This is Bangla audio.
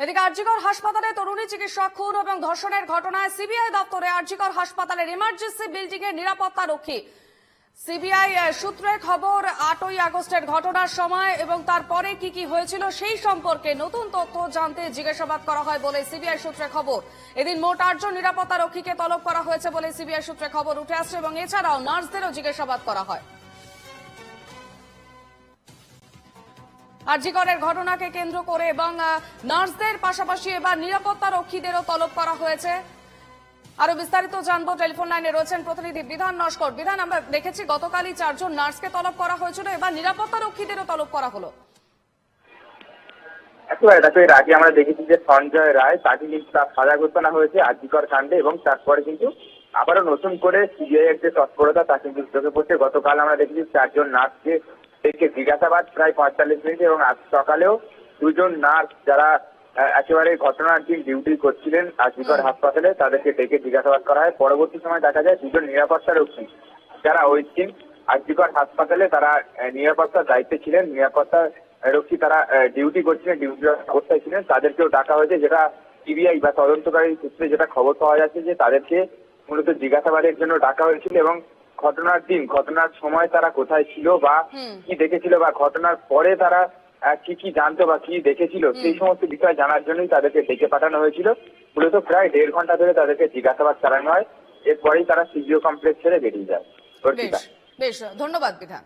এদিকে আরজিকর হাসপাতালে তরুণী চিকিৎসক খুন এবং ধর্ষণের ঘটনায় সিবিআই দপ্তরে আরজিকর হাসপাতালের ইমার্জেন্সি বিল্ডিং এর নিরাপত্তা রক্ষী। সিবিআই সূত্রের খবর, আটই আগস্টের ঘটনার সময় এবং তারপরে কি কি হয়েছিল সেই সম্পর্কে নতুন তথ্য জানতে জিজ্ঞাসাবাদ করা হয় বলে সিবিআই সূত্রে খবর। এদিন মোট আটজন নিরাপত্তা রক্ষীকে তলব করা হয়েছে বলে সিবিআই সূত্রে খবর উঠে আসছে এবং এছাড়াও নার্সদেরও জিজ্ঞাসাবাদ করা হয়। আরজিকরের ঘটনাকে কেন্দ্র করে এবং নার্সদের পাশাপাশি এবার নিরাপত্তা রক্ষীদেরও তলব করা হয়েছে। আরও বিস্তারিত জানব, টেলিফোন লাইনে রয়েছেন প্রতিনিধি বিধান নস্কর। বিধান, আমরা দেখেছি গতকালই চারজন নার্সকে তলব করা হয়েছিল, এবার নিরাপত্তা রক্ষীদেরও তলব করা হলো। দেখো, এর আগে আমরা দেখেছি যে সঞ্জয় রায়, তাকে কিন্তু তার সাজা ঘোষণা হয়েছে আজিকর কাণ্ডে এবং তারপরে কিন্তু আবারও নতুন করে সিবিআই এর যে তৎপরতা তা কিন্তু চোখে পড়ছে। গতকাল আমরা দেখেছি চারজন নার্সকে থেকে জিজ্ঞাসাবাদ প্রায় পঁয়তাল্লিশ মিনিট এবং আজ সকালেও দুজন নার্স যারা একেবারে ঘটনার দিন ডিউটি করছিলেন আজিকর হাসপাতালে, তাদেরকে ডেকে জিজ্ঞাসাবাদ করা হয়। পরবর্তী সময় দেখা যায় দুজন নিরাপত্তা রক্ষী যারা ওই দিন আজিকর হাসপাতালে তারা নিরাপত্তার দায়িত্বে ছিলেন, নিরাপত্তা রক্ষী তারা ডিউটি করছিলেন, ডিউটি অবস্থায় ছিলেন। তাদেরকেও ডাকা হয়েছে যেটা সিবিআই বা তদন্তকারী সূত্রে যেটা খবর পাওয়া যাচ্ছে যে তাদেরকে মূলত জিজ্ঞাসাবাদের জন্য ডাকা হয়েছিল এবং ঘটনার দিন ঘটনার সময় তারা কোথায় ছিল বা কি দেখেছিল বা ঘটনার পরে তারা কি কি জানতো বা কি দেখেছিল সেই সমস্ত বিষয় জানার জন্যই তাদেরকে ডেকে পাঠানো হয়েছিল। মূলত প্রায় দেড় ঘণ্টা ধরে তাদেরকে জিজ্ঞাসাবাদ চালানো হয়। এরপরেই তারা সিজিও কমপ্লেক্স ছেড়ে বেরিয়ে যায়। বেশ ধন্যবাদ বিধান